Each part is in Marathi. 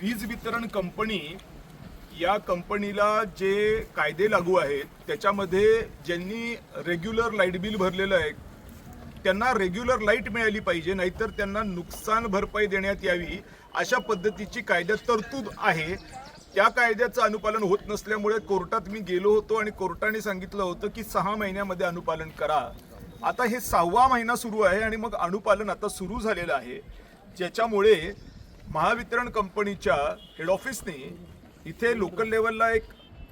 वीज वितरण कंपनी या कंपनीला जे कायदे लागू आहेत त्याच्यामध्ये ज्यांनी रेग्युलर लाइट बिल भरलेलं आहे त्यांना रेग्युलर लाइट मिळाली पाहिजे नाहीतर त्यांना नुकसान भरपाई देण्यात यावी अशा पद्धतीची कायद्यात तरतूद आहे. त्या कायद्याचं अनुपालन होत नसल्यामुळे कोर्टात मी गेलो होतो आणि कोर्टाने सांगितलं होतं की सहा महिन्यामध्ये अनुपालन करा. आता हे सहावा महिना सुरू आहे आणि मग अनुपालन आता सुरू झालेलं आहे. ज्याच्यामुळे महावितरण कंपनीच्या हेड ऑफिसने इथे लोकल लेवलला एक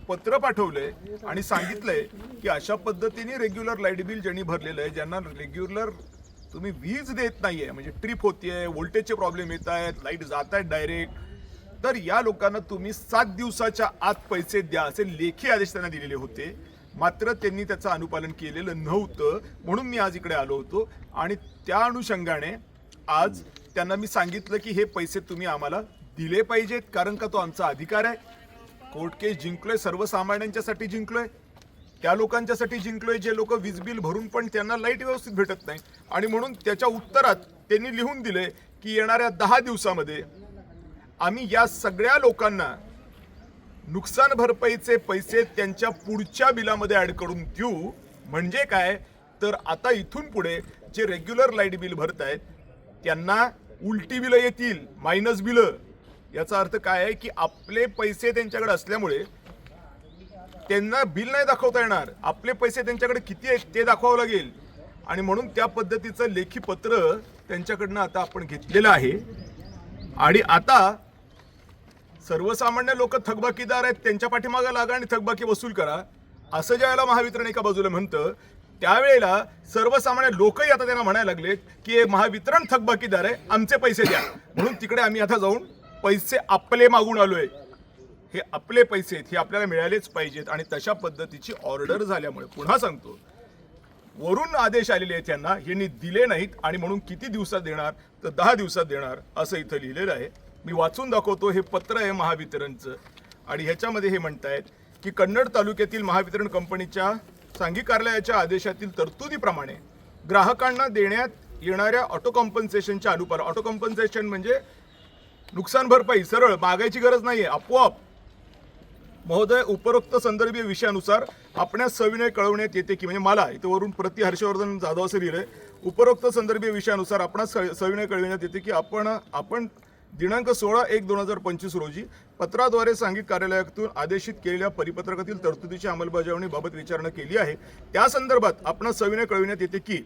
पत्र पाठवलंय आणि सांगितलंय की अशा पद्धतीने रेग्युलर लाइट बिल ज्यांनी भरलेलं आहे ज्यांना रेग्युलर तुम्ही वीज देत नाहीये म्हणजे ट्रिप होतीये व्होल्टेजचे प्रॉब्लेम येत आहेत लाइट जात आहेत डायरेक्ट तर या लोकांना तुम्ही सात दिवसाच्या आत पैसे द्या असे लेखी आदेश त्यांना दिलेले होते. मात्र त्यांनी त्याचं अनुपालन केलेलं नव्हतं म्हणून मी आज इकडे आलो होतो. आणि त्या अनुषंगाने आज त्यांना मी सांगितलं की हे पैसे तुम्ही आम्हाला दिले पाहिजेत कारण का तो आमचा अधिकार आहे. कोर्ट केस जिंकलोय सर्वसामान्यांच्यासाठी जिंकलोय. त्या लोकांच्यासाठी जिंकलोय जे लोक वीज बिल भरून पण त्यांना लाइट व्यवस्थित भेटत नाही. आणि म्हणून त्याच्या उत्तरात त्यांनी लिहून दिले की येणाऱ्या दहा दिवसामध्ये आम्ही या सगळ्या लोकांना नुकसान भरपाईचे पैसे त्यांच्या पुढच्या बिलामध्ये ॲड करून देऊ. म्हणजे काय? तर आता इथून पुढे जे रेग्युलर लाइट बिल भरत आहेत त्यांना उलटी बिलं येतील मायनस बिलं. याचा अर्थ काय आहे की आपले पैसे त्यांच्याकडे असल्यामुळे त्यांना बिल नाही दाखवता येणार. आपले पैसे त्यांच्याकडे किती आहेत ते दाखवावं लागेल. आणि म्हणून त्या पद्धतीचं लेखी पत्र त्यांच्याकडनं आता आपण घेतलेलं आहे. आणि आता सर्वसामान्य लोक थकबाकीदार आहेत त्यांच्या पाठीमागे लागा आणि थकबाकी वसूल करा. असं ज्यावेळेला महावितरण एका बाजूला म्हणतं त्यावेळेला सर्वसामान्य लोकही आता त्यांना म्हणायला लागलेत की हे महावितरण थकबाकीदार आहे आमचे पैसे द्या. म्हणून तिकडे आम्ही आता जाऊन पैसे आपले मागून आलोय. हे आपले पैसे आहेत हे आपल्याला मिळालेच पाहिजेत आणि तशा पद्धतीची ऑर्डर झाल्यामुळे पुन्हा सांगतो वरून आदेश आलेले आहेत त्यांना यांनी दिले नाहीत आणि म्हणून किती दिवसात देणार तर दहा दिवसात देणार असं इथं लिहिलेलं आहे. मी वाचून दाखवतो हे पत्र आहे महावितरणचं. आणि ह्याच्यामध्ये हे म्हणतायत की कन्नड तालुक्यातील महावितरण कंपनीच्या सांघिक कार्यालयाच्या आदेशातील तरतुदीप्रमाणे ग्राहकांना देण्यात येणाऱ्या ऑटो कॉम्पन्सेशनच्या अनुपार ऑटो कॉम्पन्सेशन म्हणजे नुकसान भरपाई सरळ मागायची गरज नाही आहे आपोआप. महोदय उपरोक्त संदर्भीय विषयानुसार आपणास सविनय कळवण्यात येते की म्हणजे मला इथं वरून प्रति हर्षवर्धन जाधव असं लिहिलंय उपरोक्त संदर्भीय विषयानुसार आपणास स- सविनय कळविण्यात येते की आपण आपण दिनांक सोळा एक दोन हजार पंचवीस रोजी पत्राद्वारे सांघिक कार्यालयातून आदेशित केलेल्या परिपत्रकातील तरतुदीची अंमलबजावणीबाबत विचारणा केली आहे. त्या संदर्भात आपणास सविनय कळविण्यात येते की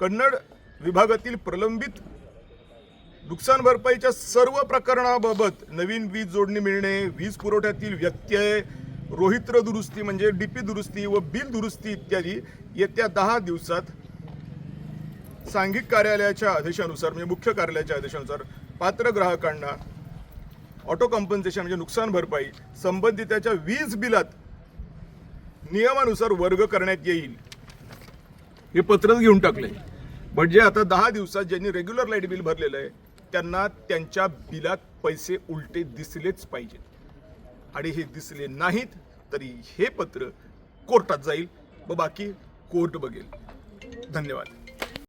कन्नड विभागातील प्रलंबित नुकसान भरपाईच्या सर्व प्रकरणाबाबत नवीन वीज जोडणी मिळणे वीज पुरवठ्यातील व्यत्यय रोहित्र दुरुस्ती म्हणजे डीपी दुरुस्ती व बिल दुरुस्ती इत्यादी येत्या दहा दिवसात सांघिक कार्यालयाच्या आदेशानुसार म्हणजे मुख्य कार्यालयाच्या आदेशानुसार पात्र ग्राहकांना ऑटो कॉम्पन्सेशन म्हणजे नुकसान भरपाई संबंधिताच्या वीज बिलात नियमानुसार वर्ग करण्यात येईल. हे पत्रच घेऊन टाकले म्हणजे आता दहा दिवसात ज्यांनी रेग्युलर लाइट बिल भरलेलं आहे त्यांना त्यांच्या बिलात पैसे उलटे दिसलेच पाहिजेत. आणि हे दिसले नाहीत तरी हे पत्र कोर्टात जाईल व बाकी कोर्ट बघेल. धन्यवाद.